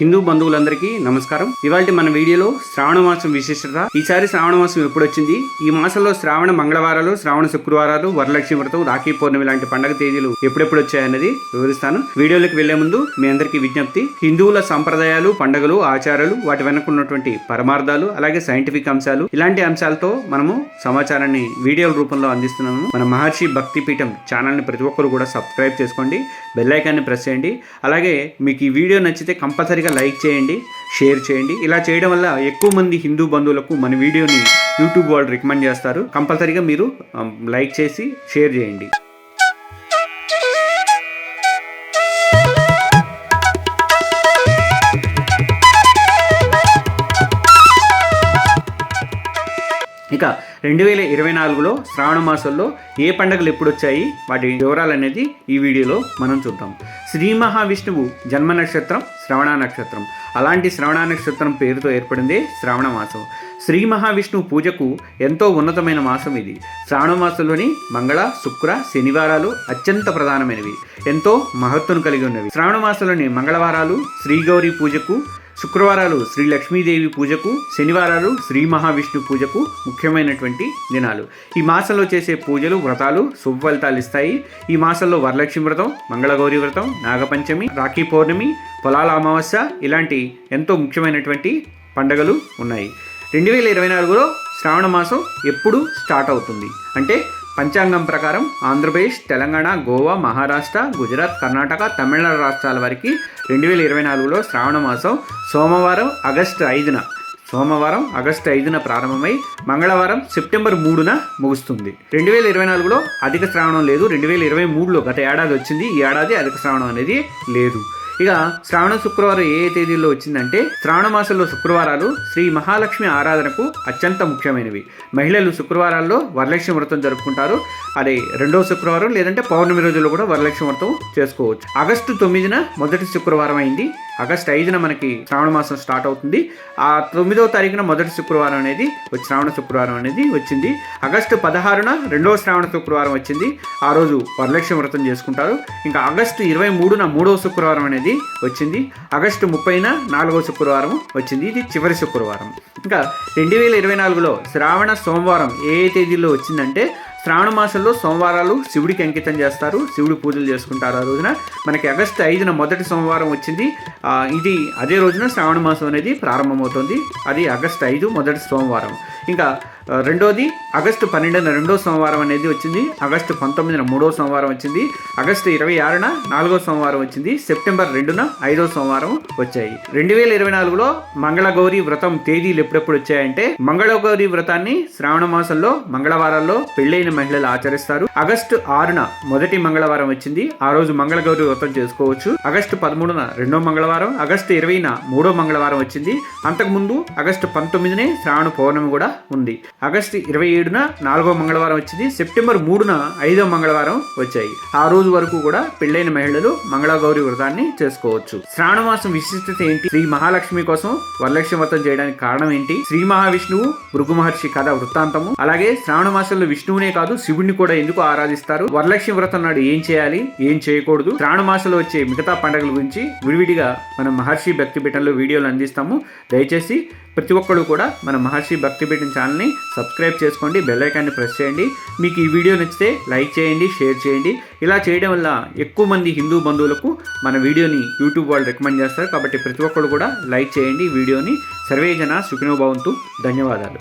హిందూ బంధువులందరికీ నమస్కారం. ఇవాళ మన వీడియోలో శ్రావణ మాసం విశేషత. ఈసారి శ్రావణ మాసం ఎప్పుడు వచ్చింది ఈ మాసంలో శ్రావణ మంగళవారాలు శ్రావణ శుక్రవారాలు వరలక్ష్మి వ్రతం రాఖీ పౌర్ణమి లాంటి పండగ తేదీలు ఎప్పుడెప్పుడు వచ్చాయన్నది వివరిస్తాను. వీడియోలోకి వెళ్ళే ముందు మీ అందరికీ విజ్ఞప్తి. హిందువుల సంప్రదాయాలు పండుగలు ఆచారాలు వాటి వెనక ఉన్నటువంటి పరమార్థాలు అలాగే సైంటిఫిక్ అంశాలు ఇలాంటి అంశాలతో మనము సమాచారాన్ని వీడియోల రూపంలో అందిస్తున్నాము. మన మహర్షి భక్తి పీఠం ఛానల్ని ప్రతి ఒక్కరు కూడా సబ్స్క్రైబ్ చేసుకోండి. బెల్ ఐకాన్ని ప్రెస్ చేయండి. అలాగే మీకు ఈ వీడియో నచ్చితే కంపల్సరీగా లైక్ చేయండి షేర్ చేయండి. ఇలా చేయడం వల్ల ఎక్కువ మంది హిందూ బంధువులకు మన వీడియోని యూట్యూబ్ వాళ్ళు రికమెండ్ చేస్తారు. కంపల్సరీగా మీరు um, లైక్ చేసి షేర్ చేయండి. ఇక రెండు వేల ఇరవై నాలుగులో శ్రావణ మాసంలో ఏ పండుగలు ఎప్పుడు వచ్చాయి వాటి వివరాలు అనేది ఈ వీడియోలో మనం చూద్దాం. శ్రీ మహావిష్ణువు జన్మ నక్షత్రం శ్రవణ నక్షత్రం. అలాంటి శ్రవణ నక్షత్రం పేరుతో ఏర్పడిందే శ్రావణ మాసం. శ్రీ మహావిష్ణువు పూజకు ఎంతో ఉన్నతమైన మాసం ఇది. శ్రావణ మాసంలోని మంగళ శుక్ర శనివారాలు అత్యంత ప్రధానమైనవి. ఎంతో మహత్వం కలిగి ఉన్నవి. శ్రావణ మాసంలోని మంగళవారాలు శ్రీగౌరి పూజకు శుక్రవారాలు శ్రీ లక్ష్మీదేవి పూజకు శనివారాలు శ్రీ మహావిష్ణు పూజకు ముఖ్యమైనటువంటి దినాలు. ఈ మాసంలో చేసే పూజలు వ్రతాలు శుభఫలితాలు ఇస్తాయి. ఈ మాసంలో వరలక్ష్మి వ్రతం మంగళగౌరి వ్రతం నాగపంచమి రాఖీ పౌర్ణమి పొలాల అమావాస్య ఇలాంటి ఎంతో ముఖ్యమైనటువంటి పండగలు ఉన్నాయి. రెండు వేల ఇరవై నాలుగులో శ్రావణ మాసం ఎప్పుడు స్టార్ట్ అవుతుంది. అంటే పంచాంగం ప్రకారం ఆంధ్రప్రదేశ్ తెలంగాణ గోవా మహారాష్ట్ర గుజరాత్ కర్ణాటక తమిళనాడు రాష్ట్రాల వరకు రెండు వేల ఇరవై నాలుగులో శ్రావణ మాసం సోమవారం ఆగస్టు ఐదున సోమవారం ఆగస్టు ఐదున ప్రారంభమై మంగళవారం సెప్టెంబర్ మూడున ముగుస్తుంది. రెండు వేల ఇరవై నాలుగులో అధిక శ్రావణం లేదు. రెండు వేల ఇరవై మూడులో గత ఏడాది వచ్చింది. ఈ ఏడాది అధిక శ్రావణం అనేది లేదు. ఇక శ్రావణ శుక్రవారం ఏ ఏ వచ్చిందంటే శ్రావణ మాసంలో శుక్రవారాలు శ్రీ మహాలక్ష్మి ఆరాధనకు అత్యంత ముఖ్యమైనవి. మహిళలు శుక్రవారాల్లో వరలక్ష్మి వ్రతం జరుపుకుంటారు. అదే రెండో శుక్రవారం లేదంటే పౌర్ణమి రోజుల్లో కూడా వరలక్ష్మి వ్రతం చేసుకోవచ్చు. ఆగస్టు తొమ్మిదిన మొదటి శుక్రవారం అయింది. ఆగస్టు ఐదున మనకి శ్రావణ మాసం స్టార్ట్ అవుతుంది. ఆ తొమ్మిదవ తారీఖున మొదటి శుక్రవారం అనేది వచ్చి శ్రావణ శుక్రవారం అనేది వచ్చింది. ఆగస్టు పదహారున రెండవ శ్రావణ శుక్రవారం వచ్చింది. ఆ రోజు వరలక్ష్మి వ్రతం చేసుకుంటారు. ఇంకా ఆగస్టు ఇరవై మూడున మూడవ శుక్రవారం అనేది వచ్చింది. ఆగస్టు ముప్పైన నాలుగవ శుక్రవారం వచ్చింది. ఇది చివరి శుక్రవారం. ఇంకా రెండు వేల ఇరవై నాలుగులో శ్రావణ సోమవారం ఏ ఏ తేదీలో వచ్చిందంటే శ్రావణ మాసంలో సోమవారాలు శివుడికి అంకితం చేస్తారు. శివుడి పూజలు చేసుకుంటారు ఆ రోజున. మనకి ఆగస్టు ఐదున మొదటి సోమవారం వచ్చింది. ఇది అదే రోజున శ్రావణ మాసం అనేది ప్రారంభమవుతుంది. అది ఆగస్టు ఐదు మొదటి సోమవారం. ఇంకా రెండోది ఆగస్టు పన్నెండున రెండో సోమవారం అనేది వచ్చింది. ఆగస్టు పంతొమ్మిదిన మూడో సోమవారం వచ్చింది. ఆగస్టు ఇరవై ఆరున నాలుగో సోమవారం వచ్చింది. సెప్టెంబర్ రెండున ఐదో సోమవారం వచ్చాయి. రెండు వేల ఇరవై నాలుగులో మంగళగౌరి వ్రతం తేదీలు ఎప్పుడెప్పుడు వచ్చాయంటే మంగళగౌరి వ్రతాన్ని శ్రావణ మాసంలో మంగళవారాల్లో పెళ్ళైన మహిళలు ఆచరిస్తారు. ఆగస్టు ఆరున మొదటి మంగళవారం వచ్చింది. ఆ రోజు మంగళగౌరి వ్రతం చేసుకోవచ్చు. ఆగస్టు పదమూడున రెండో మంగళవారం ఆగస్టు ఇరవైన మూడో మంగళవారం వచ్చింది. అంతకుముందు ఆగస్టు పంతొమ్మిదినే శ్రావణ పౌర్ణమి కూడా ఉంది. ఆగస్టు ఇరవై ఏడున నాలుగో మంగళవారం వచ్చింది. సెప్టెంబర్ మూడున ఐదో మంగళవారం వచ్చాయి. ఆ రోజు వరకు కూడా పెళ్ళైన మహిళలు మంగళగౌరి వ్రతాన్ని చేసుకోవచ్చు. శ్రావణమాసం విశిష్టత ఏంటి? శ్రీ మహాలక్ష్మి కోసం వరలక్ష్మి వ్రతం చేయడానికి కారణం ఏంటి? శ్రీ మహావిష్ణువు భృగు మహర్షి కథ వృత్తాంతము. అలాగే శ్రావణ మాసంలో విష్ణువునే కాదు శివుడిని కూడా ఎందుకు ఆరాధిస్తారు? వరలక్ష్మి వ్రతం నాడు ఏం చేయాలి? ఏం చేయకూడదు? శ్రావణ మాసంలో వచ్చే మిగతా పండుగల గురించి విడివిడిగా మనం మహర్షి భక్తి పీఠంలో వీడియోలు అందిస్తాము. దయచేసి ప్రతి ఒక్కరు కూడా మన మహర్షి భక్తి పీఠం ఛానల్ని సబ్స్క్రైబ్ చేసుకోండి బెల్ ఐకాన్ని ప్రెస్ చేయండి. మీకు ఈ వీడియో నచ్చితే లైక్ చేయండి షేర్ చేయండి. ఇలా చేయడం వల్ల ఎక్కువ మంది హిందూ బంధువులకు మన వీడియోని యూట్యూబ్ వాళ్ళు రికమెండ్ చేస్తారు. కాబట్టి ప్రతి ఒక్కరు కూడా లైక్ చేయండి వీడియోని. సర్వేజన సుఖినో సుఖినోభవంతు ధన్యవాదాలు.